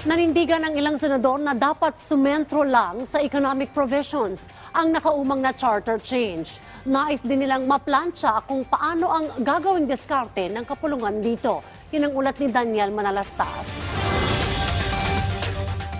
Nanindigan ng ilang senador na dapat sumentro lang sa economic provisions ang nakaumang na charter change. Nais din nilang maplansya kung paano ang gagawing diskarte ng kapulungan dito. Yun ang ulat ni Daniel Manalastas.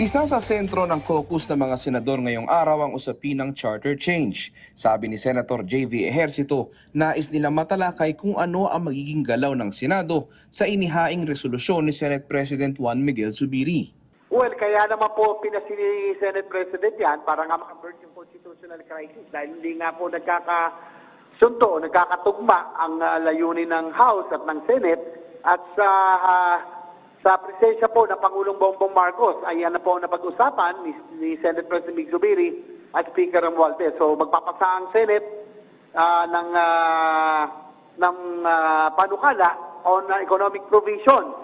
Isa sa sentro ng caucus ng mga senador ngayong araw ang usapin ng charter change. Sabi ni Senator J.V. Ejercito, nais nila matalakay kung ano ang magiging galaw ng Senado sa inihaing resolusyon ni Senate President Juan Miguel Zubiri. Well, kaya naman po pinasi ni Senate President yan para nga ma-avert yung constitutional crisis dahil hindi nga po nagkakasunto, nagkakatugma ang ah, layunin ng House at ng Senate at sa ah, sa presensya po ng Pangulong Bongbong Marcos ay na po napag-usapan ni, ni Senate President Mig Zubiri at Speaker Romualdez. So magpapasa ang Senate ah, ng ah, ng ah, panukala on ah, economic provision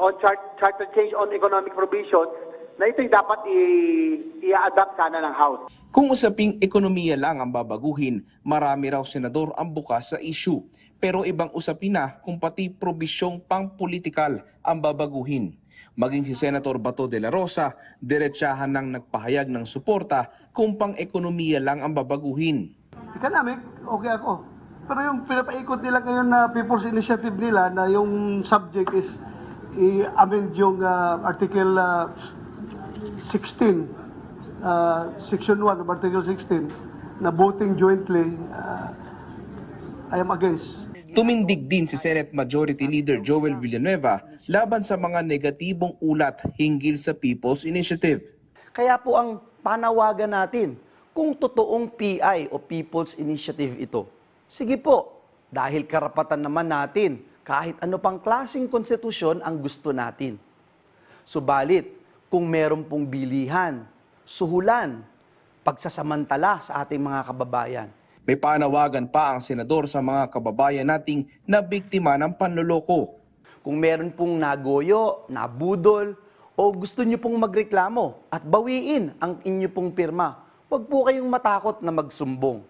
on chart, charter change on economic provisions na ito'y dapat i- i-adapt sana ng House. Kung usaping ekonomiya lang ang babaguhin, marami raw senador ang bukas sa issue. Pero ibang usapin na kung pati probisyong pang-politikal ang babaguhin. Maging si Senator Bato de la Rosa, diretsahan ng nagpahayag ng suporta kung pang-ekonomiya lang ang babaguhin. Economic, okay ako. Pero yung pinapaikot nila ngayon na People's Initiative nila na yung subject is i-amend yung ah, Article ah, 16, ah, Section 1 of Article 16 na voting jointly, ah, I am against. Tumindig din si Senate Majority Leader Joel Villanueva laban sa mga negatibong ulat hinggil sa People's Initiative. Kaya po ang panawagan natin, kung totoong PI o People's Initiative ito, sige po, dahil karapatan naman natin, kahit ano pang klasing konstitusyon ang gusto natin. Subalit, kung meron pong bilihan, suhulan, pagsasamantala sa ating mga kababayan, May panawagan pa ang senador sa mga kababayan nating na biktima ng panloloko. Kung meron pong nagoyo, nabudol, o gusto nyo pong magreklamo at bawiin ang inyo pong pirma, huwag po kayong matakot na magsumbong.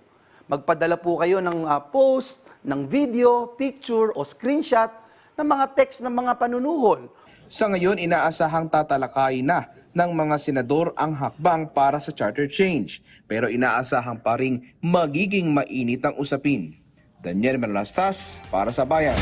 Magpadala po kayo ng ah, post, ng video, picture o screenshot ng mga text ng mga panunuhol Sa ngayon, inaasahang tatalakayin na ng mga senador ang hakbang para sa charter change. Pero inaasahang pa magiging mainit ang usapin. Daniel Malastas para sa Bayan.